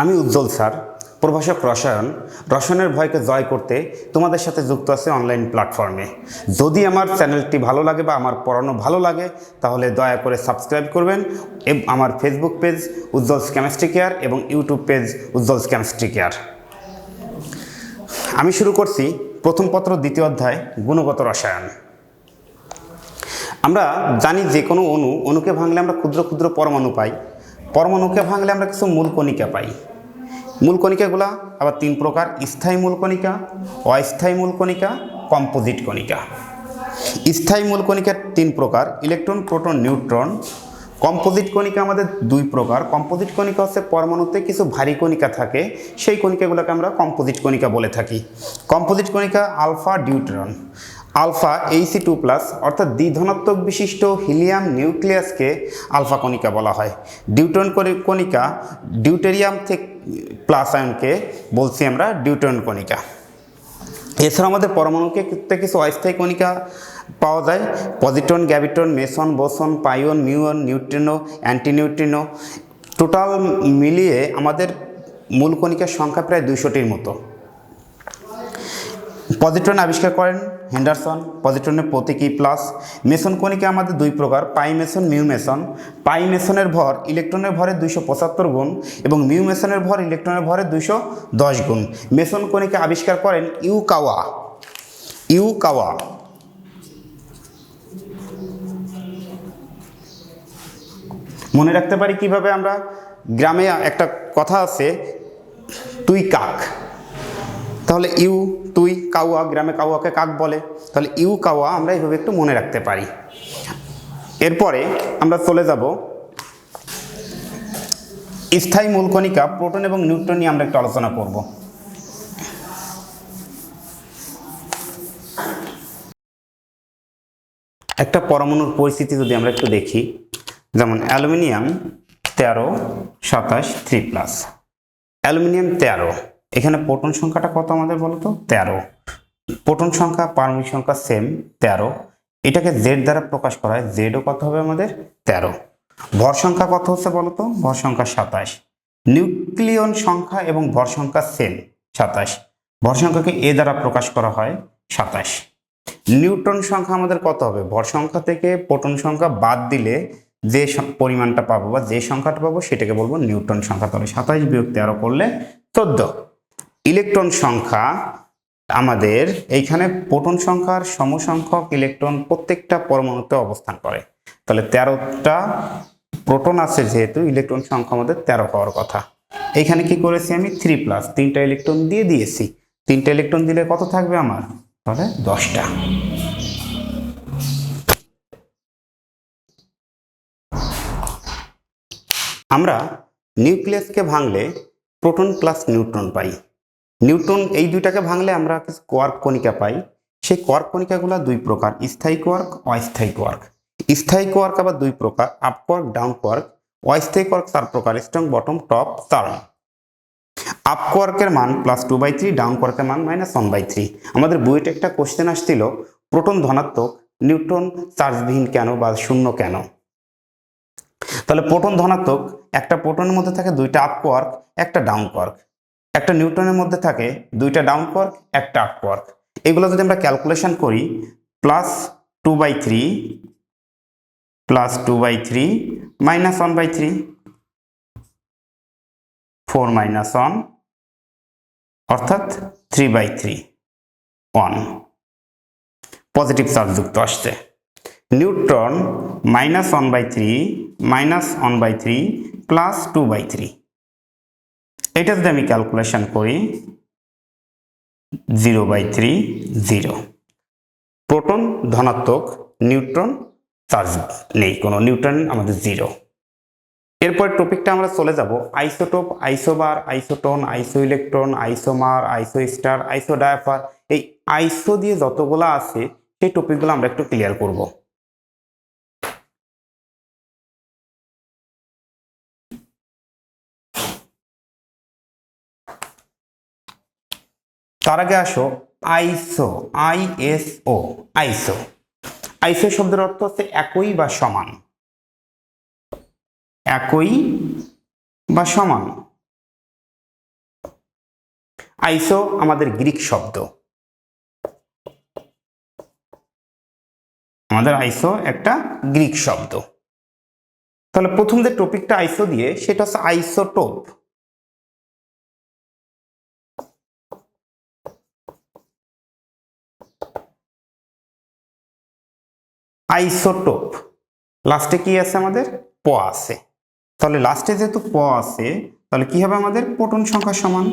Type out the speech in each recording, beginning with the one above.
আমি উজ্জ্বল স্যার, প্রভাষক রসায়ন। রসায়নের ভয়কে জয় করতে তোমাদের সাথে যুক্ত আছে অনলাইন প্ল্যাটফর্মে যদি আমার চ্যানেলটি ভালো লাগে বা আমার পড়ানো ভালো লাগে, তাহলে দয়া করে সাবস্ক্রাইব করবেন। আমার Facebook page Ujjwal's chemistry care এবং YouTube page Ujjwal's chemistry care আমি শুরু করছি প্রথম পত্র, দ্বিতীয় অধ্যায়, গুণগত রসায়ন। আমরা জানি যে কোনো অণু, অণুকে ভাঙলে আমরা ক্ষুদ্র ক্ষুদ্র পরমাণু পাই। পরমাণুকে ভাঙলে আমরা কিছু মূল কণিকা পাই। মূল কণিকাগুলা আবার তিন প্রকার, স্থায়ী মূল কণিকা, অস্থায়ী মূল কণিকা, কম্পোজিট কণিকা। স্থায়ী মূল কণিকার তিন প্রকার, ইলেকট্রন, প্রোটন, নিউট্রন। কম্পোজিট কণিকা আমাদের দুই প্রকার, কম্পোজিট কণিকা হচ্ছে পরমাণুতে কিছু ভারী কণিকা থাকে, সেই কণিকাগুলোকে আমরা কম্পোজিট কণিকা বলে থাকি। কম্পোজিট কণিকা আলফা, ডিউট্রন। আলফা এইসি টু প্লাস অর্থাৎ দ্বিধনাত্মক বিশিষ্ট হিলিয়াম নিউক্লিয়াসকে আলফা কণিকা বলা হয়। ডিউটন কণি- কণিকা ডিউটেরিয়াম থেকে প্লাস আয়নকে বলছি আমরা ডিউটন কণিকা। এছাড়া আমাদের পরমাণুকে কিছু অস্থায়ী কণিকা পাওয়া যায়। Positron graviton meson, boson, pion, muon, neutrino, antineutrino, total মিলিয়ে আমাদের মূল কণিকার সংখ্যা প্রায় দুইশোটির মতো। পজিট্রন আবিষ্কার করেন হেন্ডারসন। পজিট্রনের প্রতীকী প্লাস মেসন কণিকা আমাদের দুই প্রকার, pi meson, mu meson. Pi মেসনের ভর ইলেকট্রনের ভরে দুইশো পঁচাত্তর গুণ এবং মিউ মেসনের ভর ইলেকট্রনের ভরে দুইশো দশ গুণ। মেসন কণিকা আবিষ্কার করেন ইউ কাওয়া ইউ কাওয়া মনে রাখতে পারি কীভাবে আমরা গ্রামে একটা কথা আছে, তুই কাক। তাহলে ইউ, তুই কাউয়া, গ্রামে কাউয়াকে কাক বলে, তাহলে ইউ কাউয়া আমরা এইভাবে একটু মনে রাখতে পারি। এরপরে আমরা চলে যাব। স্থায়ী মূলকণিকা, প্রোটন এবং নিউট্রন নিয়ে আমরা একটু আলোচনা করব। একটা পরমাণুর পরিস্থিতি যদি আমরা একটু দেখি, যেমন অ্যালুমিনিয়াম তেরো সাতাশ থ্রি প্লাস অ্যালুমিনিয়াম তেরো। এখানে প্রোটন সংখ্যাটা কত আমাদের বলো তো তেরো। প্রোটন সংখ্যা পারমাণবিক সংখ্যা সেম তেরো। এটাকে জেড দ্বারা প্রকাশ করা হয় জেডও কত হবে আমাদের? তেরো। ভর সংখ্যা কত হচ্ছে বলো তো ভর সংখ্যা সাতাশ। নিউক্লিয়ন সংখ্যা এবং ভর সংখ্যা সেম সাতাশ। ভর সংখ্যাকে এ দ্বারা প্রকাশ করা হয়, সাতাশ। নিউটন সংখ্যা আমাদের কত হবে? ভর সংখ্যা থেকে প্রোটন সংখ্যা বাদ দিলে যে পরিমাণটা পাবো বা যে সংখ্যাটা পাবো, সেটাকে বলব নিউটন সংখ্যা। তাহলে সাতাশ বিয়োগ তেরো করলে চোদ্দ। ইলেকট্রন সংখ্যা আমাদের এইখানে প্রোটন সংখ্যার সমসংখ্যক ইলেকট্রন প্রত্যেকটা পরমাণুতে অবস্থান করে। তাহলে তেরোটা প্রোটন আছে যেহেতু, ইলেকট্রন সংখ্যা আমাদের তেরো হওয়ার কথা। এইখানে কি করেছি আমি? থ্রি প্লাস, তিনটা ইলেকট্রন দিয়ে দিয়েছি। তিনটা ইলেকট্রন দিলে কত থাকবে আমার? তাহলে দশটা। আমরা নিউক্লিয়াসকে ভাঙলে প্রোটন প্লাস নিউট্রন পাই। নিউট্রন এই দুইটাকে ভাঙলে আমরা কোয়ার্ক কণিকা পাই। সেই কোয়ার্ক কণিকাগুলো দুই প্রকার, স্থায়ী কোয়ার্ক অস্থায়ী কোয়ার্ক স্থায়ী কোয়ার্ক আবার দুই প্রকার আপ কোয়ার্ক ডাউন কোয়ার্ক অস্থায়ী কোয়ার্ক চার প্রকার strong bottom top charm up কোয়ার্কের মান plus two by three down কোয়ার্কের মান মাইনাস ওয়ান বাই থ্রি আমাদের বইতে একটা কোশ্চেন আসছিল, প্রোটন ধনাত্মক, নিউট্রন চার্জবিহীন কেন বা শূন্য কেন? তাহলে প্রোটন ধনাত্মক, একটা প্রোটনের মধ্যে থাকে দুইটা আপ কোয়ার্ক একটা ডাউন কোয়ার্ক একটা নিউটনের মধ্যে থাকে দুইটা ডাউন কোয়ার্ক একটা আপ কোয়ার্ক এগুলো যদি আমরা ক্যালকুলেশন করি, plus two by three, plus two by three, minus one by three, four minus one, অর্থাৎ three by three, one. Positive চার্জযুক্ত আসছে। Neutron minus one by three, minus one by three, plus two by three. এটা যদি আমি calculation করি zero by three zero proton ধনাত্মক, neutron charge, নেই, কোনো neutron আমাদের জিরো এরপর টপিকটা আমরা চলে যাব isotope isobar isotone iso electron isomer isoster isodiaphere এই আইসো দিয়ে যতগুলো আছে, সেই টপিকগুলো আমরা একটু ক্লিয়ার করব। তার আগে আসো, আইসো, আই এস ও, আইসো। আইসো শব্দের অর্থ হচ্ছে একই বা সমান। একই বা সমান। আইসো আমাদের গ্রিক শব্দ। আমাদের আইসো একটা গ্রিক শব্দ। তাহলে প্রথম যে টপিকটা আইসো দিয়ে, সেটা হচ্ছে আইসোটোপ। আইসোটোপ। লাস্টে কি আছে আমাদের? প আছে। তাহলে লাস্টে যেহেতু প আছে, তাহলে কি হবে আমাদের? প্রোটন সংখ্যা সমান।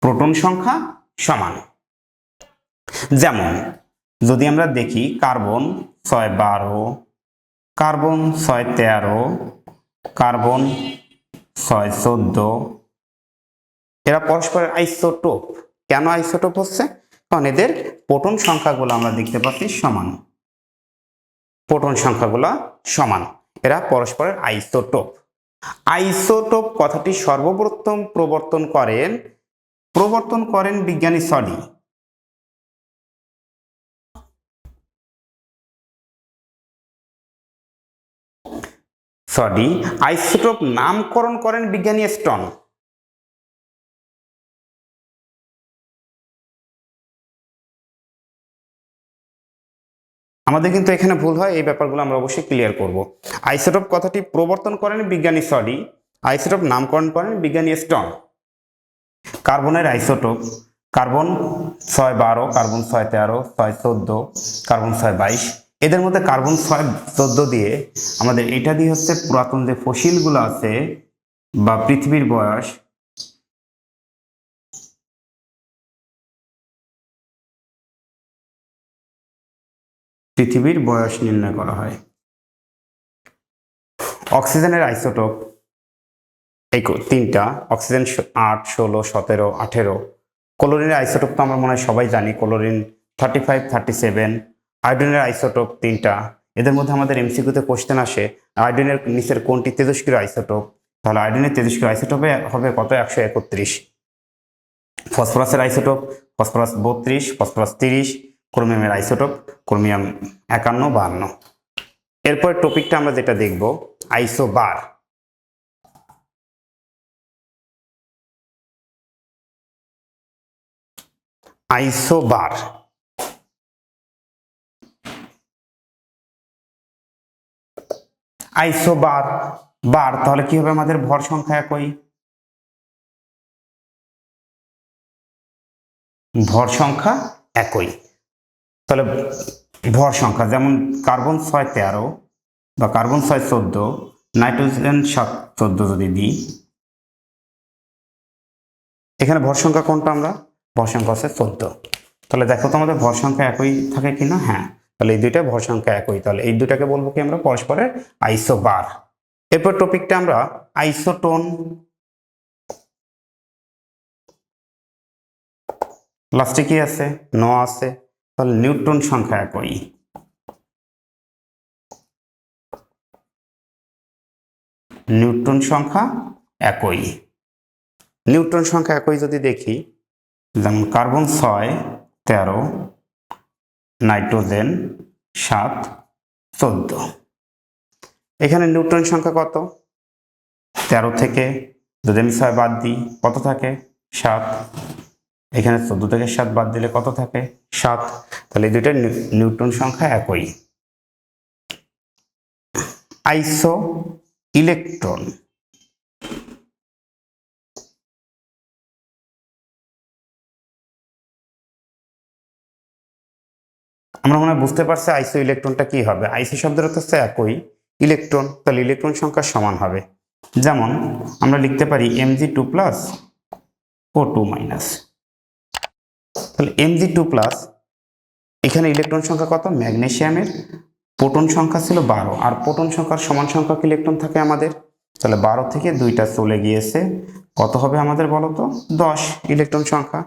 প্রোটন সংখ্যা সমান। যেমন, যদি আমরা দেখি কার্বন ছয় বারো, কার্বন ছয় তেরো, কার্বন ছয় চোদ্দ, এরা পরস্পরের আইসোটোপ। কেন আইসোটোপ হচ্ছে? কারণ এদের প্রোটন সংখ্যাগুলো আমরা দেখতে পাচ্ছি সমান। প্রোটন সংখ্যাগুলো সমান। এরা পরস্পরের আইসোটোপ। আইসোটোপ কথাটি সর্বপ্রথম প্রবর্তন করেন প্রবর্তন করেন বিজ্ঞানী সডি সডি আইসোটোপ নামকরণ করেন বিজ্ঞানী স্টন। আমাদের কিন্তু এখানে ভুল হয়, এই ব্যাপারগুলো আমরা অবশ্যই ক্লিয়ার করব। আইসোটোপ কথাটি প্রবর্তন করেন বিজ্ঞানী সডি, আইসোটোপ নামকরণ করেন বিজ্ঞানী স্টন কার্বনের আইসোটোপ, কার্বন ছয় বারো, কার্বন ছয় তেরো, ছয় চোদ্দ, কার্বন ছয় বাইশ, এদের মধ্যে কার্বন ছয় চোদ্দ দিয়ে আমাদের এটা দিয়ে হচ্ছে পুরাতন যে ফসিলগুলো আছে বা পৃথিবীর বয়স পৃথিবীর বয়স নির্ণয় করা হয়। অক্সিজেনের আইসোটোপ এই তিনটা, অক্সিজেন আট, ষোলো, সতেরো, আঠেরো। ক্লোরিনের আইসোটোপ তো আমরা মনে হয় সবাই জানি, chlorine thirty five thirty seven আয়োডিনের isotope তিনটা। এদের মধ্যে আমাদের এমসিকিউতে কোশ্চেন আসে, আয়োডিনের নিচের কোনটি তেজস্ক্রিয় আইসোটোপ? তাহলে আয়োডিনের তেজস্ক্রিয় আইসোটোপে হবে কত? একশো একত্রিশ। ফসফরাসের আইসোটোপ, ফসফরাস বত্রিশ, ফসফরাস তিরিশ ক্রোমিয়ামের আইসোটপ ক্রোমিয়াম একান্ন, বাহান্ন। এরপর টপিকটা আমরা যেটা দেখব আইসোবার আইসোবার আইসোবার বার তাহলে কি হবে আমাদের ভর সংখ্যা একই? ভর সংখ্যা একই। তাহলে ভর সংখ্যা, যেমন কার্বন ছয় তেরো বা কার্বন ছয় চোদ্দ নাইট্রোজেন সাত চোদ্দ যদি দিই, এখানে ভর সংখ্যা কোনটা আমরা? ভর সংখ্যা হচ্ছে চোদ্দ। তাহলে দেখো তো আমাদের ভর সংখ্যা একই থাকে কিনা হ্যাঁ। তাহলে এই দুইটা ভর সংখ্যা একই। তাহলে এই দুটাকে বলব কি আমরা? পরস্পরের আইসো বার এরপর টপিকটা আমরা আইসোটোন লাস্টে কি আছে? ন আছে। তাহলে নিউট্রন সংখ্যা একই। নিউট্রন সংখ্যা একই। নিউট্রন সংখ্যা একই যদি দেখি, যেমন কার্বন ছয়, তেরো, নাইট্রোজেন, সাত, চোদ্দ। এখানে নিউট্রন সংখ্যা কত? তেরো থেকে, যদি আমি ছয় বাদ দিই, কত থাকে? সাত। এখানে চোদ্দ থেকে সাত বাদ দিলে কত থাকে? সাত। তাহলে দুইটা নিউ- নিউট্রন সংখ্যা একই। আইসো ইলেকট্রন আমরা মনে হয় বুঝতে পারছি আইসো ইলেকট্রনটা কি হবে। আইসো শব্দের অর্থ হচ্ছে একই। ইলেকট্রন, তাহলে ইলেকট্রন সংখ্যা সমান হবে। যেমন আমরা লিখতে পারি MG two plus O two minus. তাহলে এমজি টু প্লাস এখানে ইলেকট্রন সংখ্যা কত? ম্যাগনেসিয়ামের প্রোটন সংখ্যা ছিল বারো। আর প্রোটন সংখ্যার সমান সংখ্যক ইলেকট্রন থাকে আমাদের? তাহলে বারো থেকে দুইটা চলে গিয়েছে। কত হবে আমাদের বলো তো? দশ ইলেকট্রন সংখ্যা।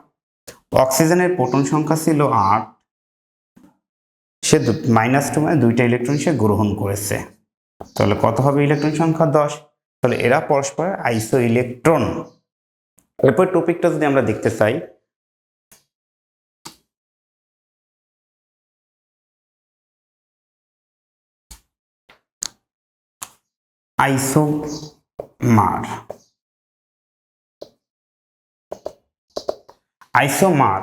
অক্সিজেনের প্রোটন সংখ্যা ছিল আট। সে মাইনাস টু মানে দুইটা ইলেকট্রন সে গ্রহণ করেছে। তাহলে কত হবে ইলেকট্রন সংখ্যা? দশ। তাহলে এরা পরস্পরের আইসো ইলেকট্রন এরপর টপিকটা যদি আমরা দেখতে চাই আইসো মার আইসোমার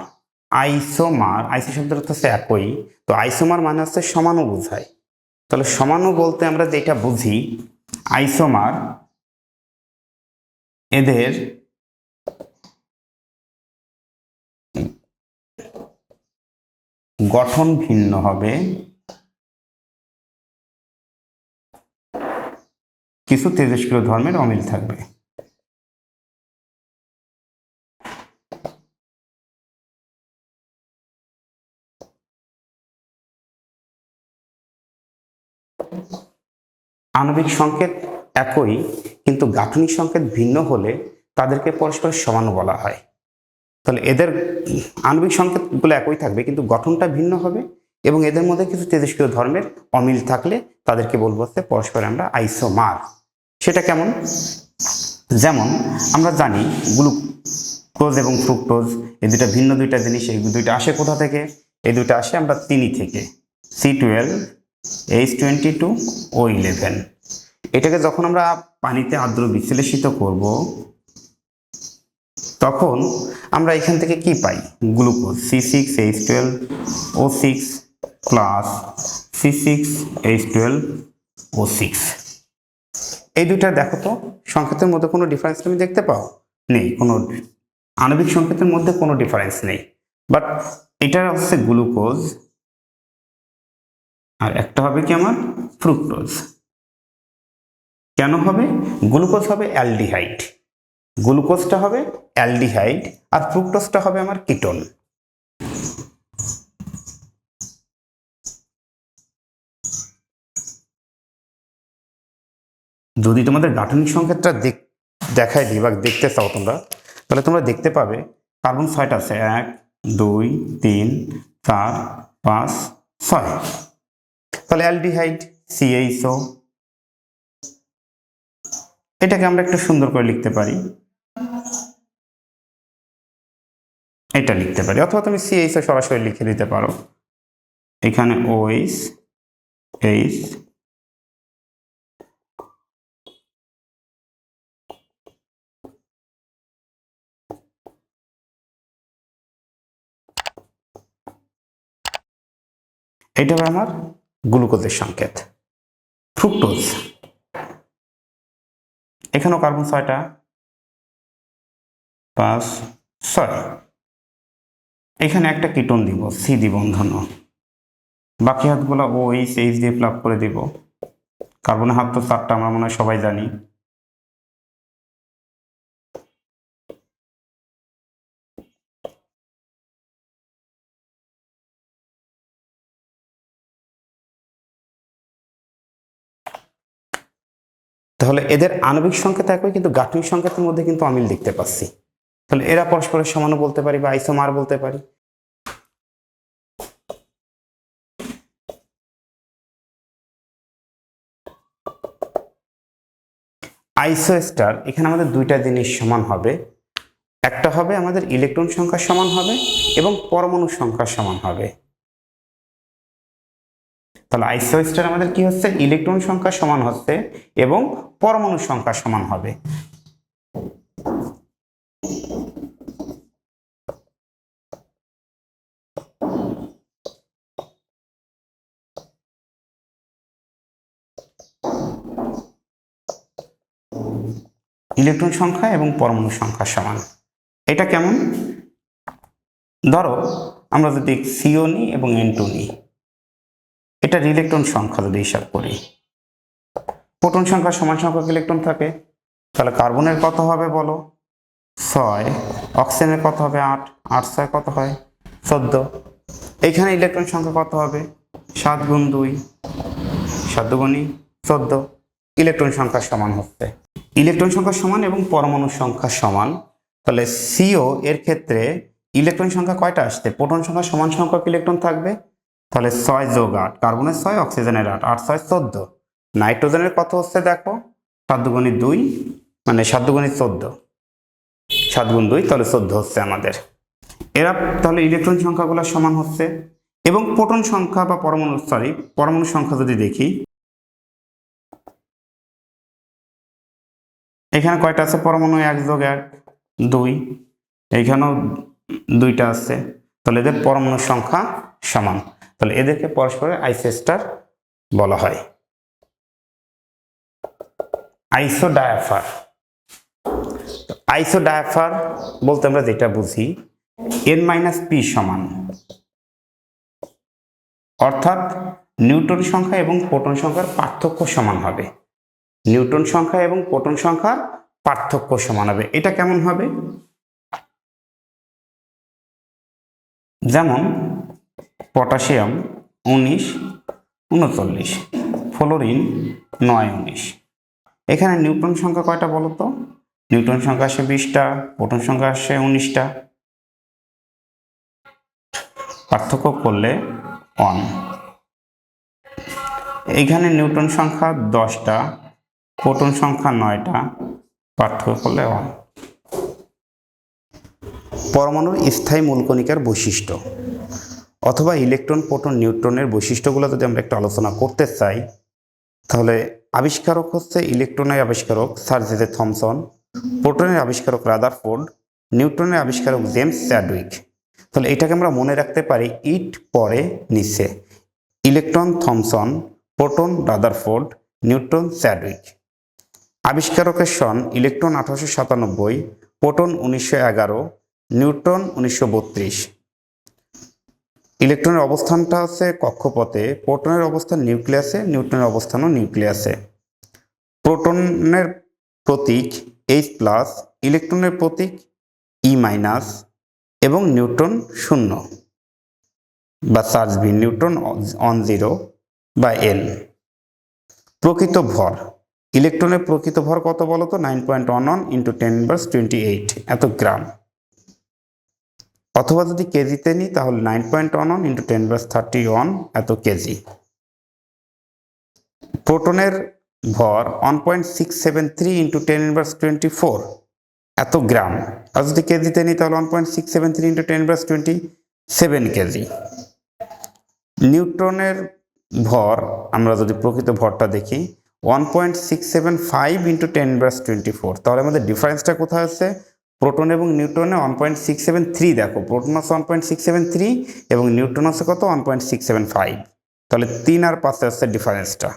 আইসোমার, আইসো শব্দের অর্থ হচ্ছে একই। তো আইসোমার মানে হচ্ছে সমানও বোঝায় তাহলে সমানও বলতে আমরা যেটা বুঝি, আইসোমার এদের গঠন ভিন্ন হবে। কিছু তেজস্ক্রিয় ধর্মের অমিল থাকবে। আণবিক সংকেত একই, কিন্তু গাঠনিক সংকেত ভিন্ন হলে তাদেরকে পরস্পর সমান বলা হয়। তাহলে এদের আণবিক সংকেতগুলো একই থাকবে, কিন্তু গঠনটা ভিন্ন হবে এবং এদের মধ্যে কিছু তেজস্ক্রিয় ধর্মের অমিল থাকলে তাদেরকে বলব হচ্ছে পরস্পর আমরা আইসোমার। সেটা কেমন? যেমন, আমরা জানি গ্লুকোজ এবং ফ্রুক্টোজ, এই দুটা ভিন্ন দুইটা জিনিস, এই দুইটা আসে কোথা থেকে? এই দুইটা আসে আমরা চিনি থেকে। C twelve, H twenty two O eleven. এটাকে যখন আমরা পানিতে আর্দ্র বিশ্লেষিত করব, তখন আমরা এখান থেকে কি পাই? Glucose, C six, H twelve, O six plus C six, H twelve, O six. এই দুইটা দেখো তো, সংকেতের মধ্যে কোনো ডিফারেন্স তুমি দেখতে পাও? নেই, কোনো আণবিক সংকেতের মধ্যে কোনো ডিফারেন্স নেই। বাট এটা হচ্ছে গ্লুকোজ আর একটা হবে কি আমার? ফ্রুক্টোজ কেন হবে? গ্লুকোজ হবে অ্যালডিহাইড। গ্লুকোজটা হবে অ্যালডিহাইড, আর ফ্রুক্টোজটা হবে আমার কিটোন যদি তোমাদের গাঠনিক সংকেতটা দেখ দেখায় দিই বা দেখতে চাও তোমরা, তাহলে তোমরা দেখতে পাবে কার্বন ছয়টা আছে এক, দুই, তিন, চার, পাঁচ, ছয়। তাহলে অ্যালডিহাইড সিএইচও এটাকে আমরা একটু সুন্দর করে লিখতে পারি। এটা লিখতে পারি, অথবা তুমি সিএইচও সরাসরি লিখে দিতে পারো। এখানে ওইস এইচ এটা হবে আমার গ্লুকোজের সংকেত। ফ্রুক্টোজ। এখানেও কার্বন ছয়টা। পাঁচ, ছয়। এখানে একটা কিটোন দিব সি দিব বন্ধন বাকি হাতগুলো ও এইচ এইচ দিয়ে ফ্লাপ করে দিব। কার্বনের হাত তো চারটা, আমরা মনে হয় সবাই জানি। তাহলে এদের আণবিক সংকেত একই, কিন্তু গাঠনিক সংকেতের মধ্যে কিন্তু অমিল দেখতে পাচ্ছি। তাহলে এরা পরস্পরের সমানও বলতে পারি বা আইসোমার বলতে পারি। আইসোস্টার, এখানে আমাদের দুইটা জিনিস সমান হবে। একটা হবে আমাদের ইলেকট্রন সংখ্যা সমান হবে এবং পরমাণু সংখ্যা সমান হবে। তাহলে আইসোস্টার আমাদের কি হচ্ছে? ইলেকট্রন সংখ্যা সমান হচ্ছে এবং পরমাণু সংখ্যা সমান হবে। ইলেকট্রন সংখ্যা এবং পরমাণু সংখ্যা সমান। এটা কেমন? ধরো, আমরা যদি সিও নিই এবং এন টু নিই। এটা ইলেকট্রন সংখ্যা যদি হিসাব করি। প্রোটন সংখ্যা সমান সংখ্যক ইলেকট্রন থাকে, তাহলে কার্বনের কত হবে বলো? ছয়। অক্সিজেনের কত হবে? আট। আট ছয় কত হয়? চোদ্দ। এখানে ইলেকট্রন সংখ্যা কত হবে? সাত গুণ দুই। সাত গুণই চোদ্দ। ইলেকট্রন সংখ্যা সমান হচ্ছে। ইলেকট্রন সংখ্যা সমান এবং পরমাণুর সংখ্যা সমান। তাহলে সিও এর ক্ষেত্রে ইলেকট্রন সংখ্যা কয়টা আসছে? প্রোটন সংখ্যা সমান সংখ্যক ইলেকট্রন থাকবে। তাহলে ছয় যোগ আট, কার্বনের ছয়, অক্সিজেনের আট আট ছয় চোদ্দ। নাইট্রোজেনের কত হচ্ছে দেখো? সাত দুগুণি দুই মানে সাত দুগুণি চোদ্দ। সাত গুণ দুই, তাহলে চোদ্দ হচ্ছে আমাদের। এরা তাহলে ইলেকট্রন সংখ্যাগুলো সমান হচ্ছে। এবং প্রোটন সংখ্যা বা পরমাণু সরি পরমাণু সংখ্যা যদি দেখি, এখানে কয়টা আছে? পরমাণু এক যোগ এক, দুই। এইখানেও দুইটা আছে। তাহলে এদের পরমাণুর সংখ্যা সমান। তাহলে এদেরকে পরস্পরের আইসেস্টার বলা হয়। আইসোডায়াফার। আইসোডায়াফার বলতে আমরা যেটা বুঝি এন মাইনাস পি সমান। অর্থাৎ নিউটন সংখ্যা এবং প্রোটন সংখ্যার পার্থক্য সমান হবে। নিউটন সংখ্যা এবং প্রোটন সংখ্যার পার্থক্য সমান হবে। এটা কেমন হবে? যেমন পটাশিয়াম উনিশ, উনচল্লিশ, ফ্লোরিন নয় উনিশ। এখানে নিউটন সংখ্যা কয়টা বলো তো? নিউটন সংখ্যা আসে বিশটা, প্রোটন সংখ্যা আসে উনিশটা। পার্থক্য করলে অন এইখানে নিউটন সংখ্যা দশটা, প্রোটন সংখ্যা নয়টা, পার্থক্য করলে অন পরমাণুর স্থায়ী মূলকণিকার বৈশিষ্ট্য। অথবা ইলেকট্রন, প্রোটন, নিউট্রনের বৈশিষ্ট্যগুলো যদি আমরা একটু আলোচনা করতে চাই, তাহলে আবিষ্কারক হচ্ছে ইলেকট্রনের আবিষ্কারক স্যার জেজে থমসন, প্রোটনের আবিষ্কারক রাদারফোর্ড, নিউট্রনের আবিষ্কারক জেমস চ্যাডউইক। তাহলে এটাকে আমরা মনে রাখতে পারি ইট পরে নিচে। Electron Thomson, proton Rutherford, neutron Chadwick. আবিষ্কারকের সন ইলেকট্রন আঠারোশো সাতানব্বই, প্রোটন উনিশশো এগারো, নিউট্রন উনিশশো বত্রিশ। ইলেকট্রনের অবস্থানটা আছে কক্ষপথে, প্রোটনের অবস্থান নিউক্লিয়াসে, নিউট্রনের অবস্থানও নিউক্লিয়াসে। প্রোটনের প্রতীক এইচ প্লাস ইলেকট্রনের প্রতীক ই মাইনাস এবং নিউট্রন শূন্য বা চার্জ ভি নিউট্রন অন জিরো বা এল প্রকৃত ভর, ইলেকট্রনের প্রকৃত ভর কত বলো তো nine point one one into ten inverse twenty eight এত গ্রাম। অথবা যদি কেজিতে নিই, তাহলে nine point one one into ten inverse thirty one এত কেজি। প্রোটনের ভর one point six seven three into ten inverse twenty four এত গ্রাম। আর যদি কেজিতে নিই, তাহলে one point six seven three into ten inverse twenty seven KG. নিউট্রনের ভর, আমরা যদি প্রকৃত ভরটা দেখি one point six seven five into ten inverse twenty four তাহলে আমাদের ডিফারেন্সটা কোথায় আছে? প্রোটন এবং নিউট্রনে one point six seven three দেখো, প্রোটন আছে one point six seven three এবং নিউট্রন আছে কত? One point six seven five তাহলে তিন আর পাঁচে আছে ডিফারেন্সটা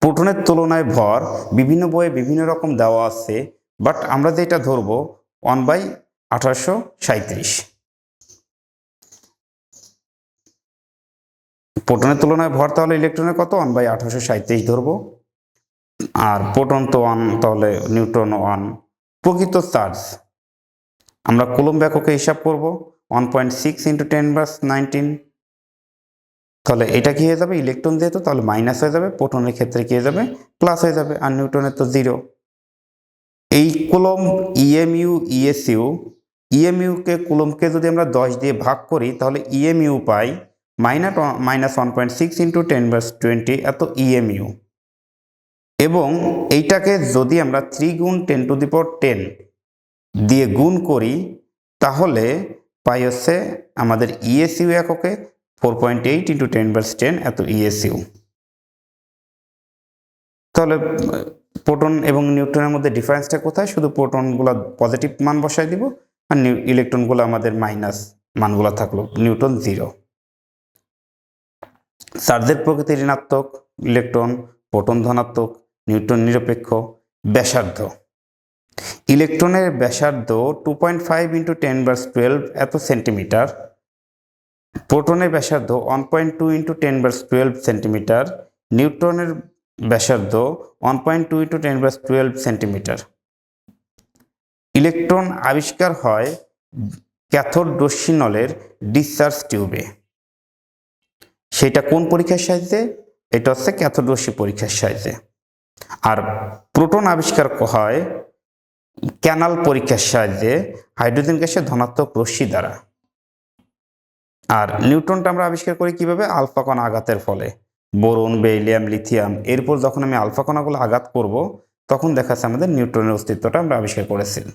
প্রোটনের তুলনায় ভর বিভিন্ন বইয়ে বিভিন্ন রকম দেওয়া আছে বাট আমরা যেটা ধরবো ওয়ান বাই আঠারোশো সাঁত্রিশ প্রোটনের তুলনায় ভর তাহলে ইলেকট্রনের কত? ওয়ান বাই আঠারোশো সাঁত্রিশ ধরবো। আর প্রোটন তো ওয়ান তাহলে নিউট্রন ওয়ান প্রকৃত চার্জ। আমরা কুলম্ব এককে হিসাব করব one point six into ten বাস নাইনটিন তাহলে এটা কি হয়ে যাবে? ইলেকট্রন যেহেতু, তাহলে মাইনাস হয়ে যাবে, প্রোটনের ক্ষেত্রে কি হয়ে যাবে? প্লাস হয়ে যাবে, আর নিউটনের তো জিরো এই কুলম ইএমইউ ইএসইউ ইএমইউকে কুলমকে যদি আমরা দশ দিয়ে ভাগ করি, তাহলে ইএমইউ পাই minus minus one point six into ten বাস টোয়েন্টি এত ইএমইউ এবং এইটাকে যদি আমরা থ্রি গুণ ten to the power ten দিয়ে গুণ করি, তাহলে পাই হচ্ছে আমাদের ইএসইউ এককে four point eight into ten বাস টেন এত ইএসইউ তাহলে প্রোটন এবং নিউট্রনের মধ্যে ডিফারেন্সটা কোথায়? শুধু প্রোটনগুলো পজিটিভ মান বসাই দিব আর ইলেকট্রনগুলো আমাদের মাইনাস মানগুলো থাকল নিউটন জিরো চার্জের প্রকৃতি ঋণাত্মক ইলেকট্রন প্রোটন ধনাত্মক নিউটন নিরপেক্ষ ব্যাসার্ধ। ইলেকট্রনের ব্যাসার্ধ two point five into ten burst twelve এত সেন্টিমিটার। প্রোটনের ব্যাসার্ধ one point two into ten burst twelve centimetre. নিউট্রনের ব্যাসার্ধ one point two into ten burst twelve centimetre. Electron আবিষ্কার হয় ক্যাথোড রশ্মিনলের ডিসচার্জ টিউবে। সেটা কোন পরীক্ষার সাহায্যে? এটা হচ্ছে ক্যাথোড রশ্মি পরীক্ষার সাহায্যে। আর প্রোটন আবিষ্কার হয় ক্যানাল পরীক্ষার সাহায্যে হাইড্রোজেন গ্যাসের ধনাত্মক রশ্মি দ্বারা। আর নিউট্রনটা আমরা আবিষ্কার করি কীভাবে? আলফাকণা আঘাতের ফলে। বোরন, বেইলিয়াম, লিথিয়াম, এরপর যখন আমি আলফাকণাগুলো আঘাত করব, তখন দেখাচ্ছে আমাদের নিউট্রনের অস্তিত্বটা আমরা আবিষ্কার করেছিলাম